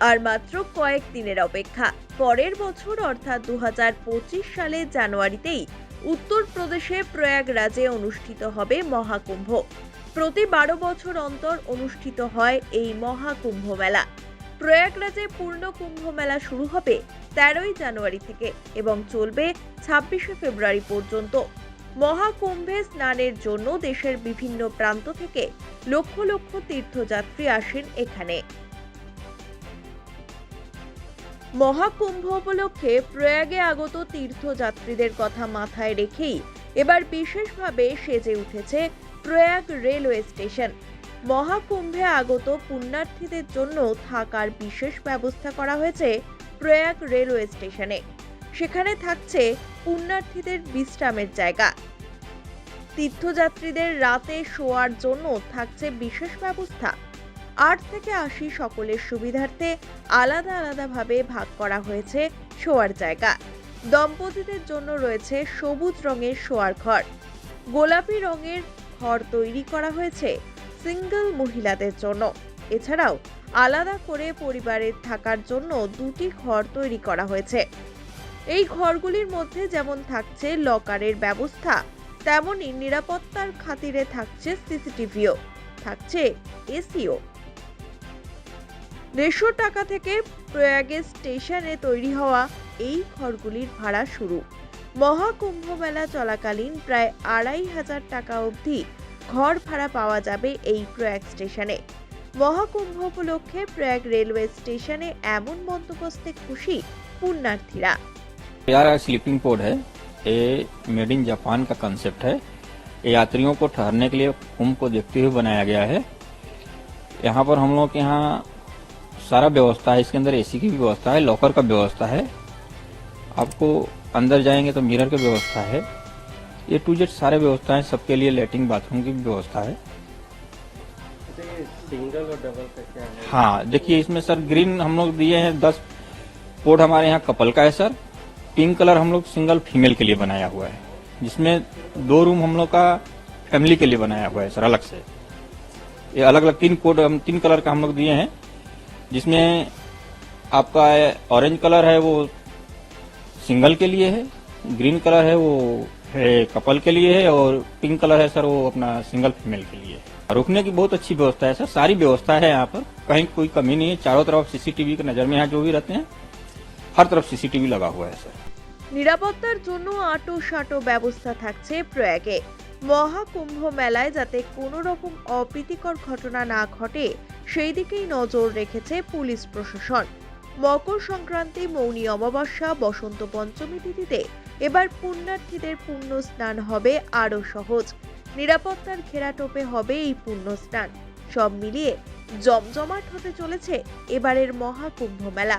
আর মাত্র কয়েক দিনের অপেক্ষা। পরের বছর, অর্থাৎ দু সালের জানুয়ারিতেই, উত্তরপ্রদেশে প্রয়াগরাজে অনুষ্ঠিত হবে মহাকুম্ভ। প্রতি বারো বছর অন্তর অনুষ্ঠিত হয় এই মহাকুম্ভ মেলা। প্রয়াগরাজে পূর্ণ কুম্ভ মেলা শুরু হবে তেরোই জানুয়ারি থেকে এবং চলবে ছাব্বিশে ফেব্রুয়ারি পর্যন্ত। মহাকুম্ভে স্নানের জন্য দেশের বিভিন্ন প্রান্ত থেকে লক্ষ লক্ষ তীর্থযাত্রী আসেন এখানে। মহাকুম্ভ উপলক্ষে প্রয়াগে আগত তীর্থযাত্রীদের কথা মাথায় রেখেই এবার বিশেষভাবে সেজে উঠেছে প্রয়াগ রেলওয়ে স্টেশন। মহাকুম্ভে আগত পুণ্যার্থীদের জন্য থাকার বিশেষ ব্যবস্থা করা হয়েছে প্রয়াগ রেলওয়ে স্টেশনে। সেখানে থাকছে পুণ্যার্থীদের বিশ্রামের জায়গা। তীর্থযাত্রীদের রাতে শোয়ার জন্য থাকছে বিশেষ ব্যবস্থা। আট থেকে আশি সকলের সুবিধার্থে আলাদা আলাদাভাবে ভাগ করা হয়েছে শোয়ার জায়গা। দম্পতিদের জন্য রয়েছে সবুজ রঙের শোয়ার ঘর। গোলাপি রঙের ঘর তৈরি করা হয়েছে সিঙ্গেল মহিলাদের জন্য। এছাড়াও আলাদা করে পরিবারের থাকার জন্য দুটি ঘর তৈরি করা হয়েছে। এই ঘরগুলির মধ্যে যেমন থাকছে লকারের ব্যবস্থা, তেমনই নিরাপত্তার খাতিরে থাকছে সিসিটিভিও, থাকছে এসিও। দেড়শো টাকা থেকে প্রয়াগের স্টেশনে তৈরি হওয়া এই ঘরগুলির ভাড়া শুরু মহাকুম্ভ মেলা চলাকালীন প্রায় আড়াই হাজার টাকা অবধি ঘর ভাড়া পাওয়া যাবে এই প্রয়াগ স্টেশনে মহাকুম্ভ উপলক্ষে প্রয়াগ রেলওয়ে স্টেশনে এমন বন্দোবস্তে খুশি পুণ্যার্থীরা प्यारा स्लीपिंग पोड है ये मेड इन जापान का कंसेप्ट है ये यात्रियों को ठहरने के लिए कुंभ को देखते हुए बनाया गया है यहाँ पर हम लोग के यहाँ सारा व्यवस्था है इसके अंदर एसी की भी व्यवस्था है लॉकर का व्यवस्था है। आपको अंदर जाएँगे तो मिरर की व्यवस्था है। ये टू जेड सारे व्यवस्था है सबके लिए लेटरिन बाथरूम की व्यवस्था है। सिंगल और डबल का क्या है? हाँ देखिए इसमें सर ग्रीन हम लोग दिए हैं दस पोड हमारे यहाँ कपल का है सर। पिंक कलर हम लोग सिंगल फीमेल के लिए बनाया हुआ है। जिसमें दो रूम हम लोग का फैमिली के लिए बनाया हुआ है सर अलग से। ये अलग अलग तीन कोड हम तीन कलर का हम लोग दिए हैं। जिसमें आपका ऑरेंज कलर है वो सिंगल के लिए है ग्रीन कलर है वो है कपल के लिए है और पिंक कलर है सर वो अपना सिंगल फीमेल के लिए है रुकने की बहुत अच्छी व्यवस्था है सर सारी व्यवस्था है यहाँ पर कहीं कोई कमी नहीं है चारों तरफ सीसीटीवी की नजर में यहाँ जो भी रहते हैं हर तरफ सीसीटीवी लगा हुआ है सर নিরাপত্তার জন্য আটো সাটো ব্যবস্থা থাকছে প্রয়াগে মহাকুম্ভ মেলায় যাতে কোনো রকম অপ্রীতিকর ঘটনা না ঘটে সেই দিকেই নজর রেখেছে পুলিশ প্রশাসন। মকর সংক্রান্তি মৌনী অমাবস্যা, বসন্ত পঞ্চমী তিথিতে এবার পুণ্যার্থীদের পুণ্য স্নান হবে আরও সহজ। নিরাপত্তার ঘেরাটোপে হবে এই পুণ্য স্নান সব মিলিয়ে জমজমাট হতে চলেছে এবারের মহাকুম্ভ মেলা।